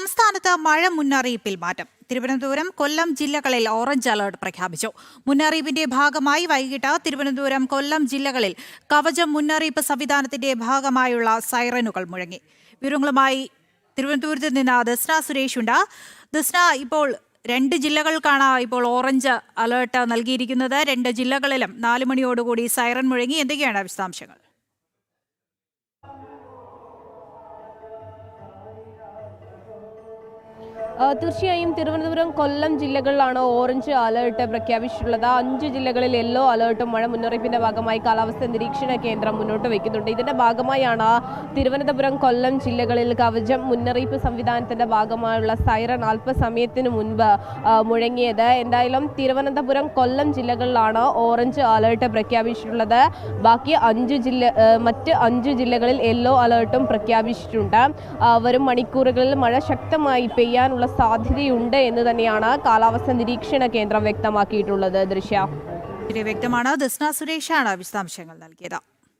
സംസ്ഥാനത്ത് മഴ മുന്നറിയിപ്പിൽ മാറ്റം. തിരുവനന്തപുരം കൊല്ലം ജില്ലകളിൽ ഓറഞ്ച് അലർട്ട് പ്രഖ്യാപിച്ചു. മുന്നറിയിപ്പിന്റെ ഭാഗമായി വൈകിട്ട് തിരുവനന്തപുരം കൊല്ലം ജില്ലകളിൽ കവചം മുന്നറിയിപ്പ് സംവിധാനത്തിന്റെ ഭാഗമായുള്ള സൈറനുകൾ മുഴങ്ങി. വിവരങ്ങളുമായി തിരുവനന്തപുരത്ത് നിന്ന് ദസ്ന സുരേഷ് ഉണ്ട്. ദസ്ന ഇപ്പോൾ രണ്ട് ജില്ലകൾക്കാണ് ഇപ്പോൾ ഓറഞ്ച് അലേർട്ട് നൽകിയിരിക്കുന്നത്. രണ്ട് ജില്ലകളിലും നാല് മണിയോടുകൂടി സൈറൻ മുഴങ്ങി. എന്തൊക്കെയാണ് വിശദാംശങ്ങൾ? തീർച്ചയായും തിരുവനന്തപുരം കൊല്ലം ജില്ലകളിലാണ് ഓറഞ്ച് അലേർട്ട് പ്രഖ്യാപിച്ചിട്ടുള്ളത്. അഞ്ച് ജില്ലകളിൽ യെല്ലോ അലേർട്ടും മഴ മുന്നറിയിപ്പിന്റെ ഭാഗമായി കാലാവസ്ഥാ നിരീക്ഷണ കേന്ദ്രം മുന്നോട്ട് വയ്ക്കുന്നുണ്ട്. ഇതിന്റെ ഭാഗമായാണ് തിരുവനന്തപുരം കൊല്ലം ജില്ലകളിൽ കവചം മുന്നറിയിപ്പ് സംവിധാനത്തിന്റെ ഭാഗമായുള്ള സൈറൺ അല്പസമയത്തിന് മുൻപ് മുഴങ്ങിയത്. എന്തായാലും തിരുവനന്തപുരം കൊല്ലം ജില്ലകളിലാണ് ഓറഞ്ച് അലേർട്ട് പ്രഖ്യാപിച്ചിട്ടുള്ളത്. ബാക്കി അഞ്ച് ജില്ല മറ്റ് അഞ്ച് ജില്ലകളിൽ യെല്ലോ അലേർട്ടും പ്രഖ്യാപിച്ചിട്ടുണ്ട്. വരും മണിക്കൂറുകളിൽ മഴ ശക്തമായി പെയ്യാനുള്ള സാധ്യതയുണ്ട് എന്ന് തന്നെയാണ് കാലാവസ്ഥ നിരീക്ഷണ കേന്ദ്രം വ്യക്തമാക്കിയിട്ടുള്ളത്. ദൃശ്യ. വ്യക്തമാണ്. ദസ്ന സുരേഷാണ് വിശദാംശങ്ങൾ നൽകിയത്.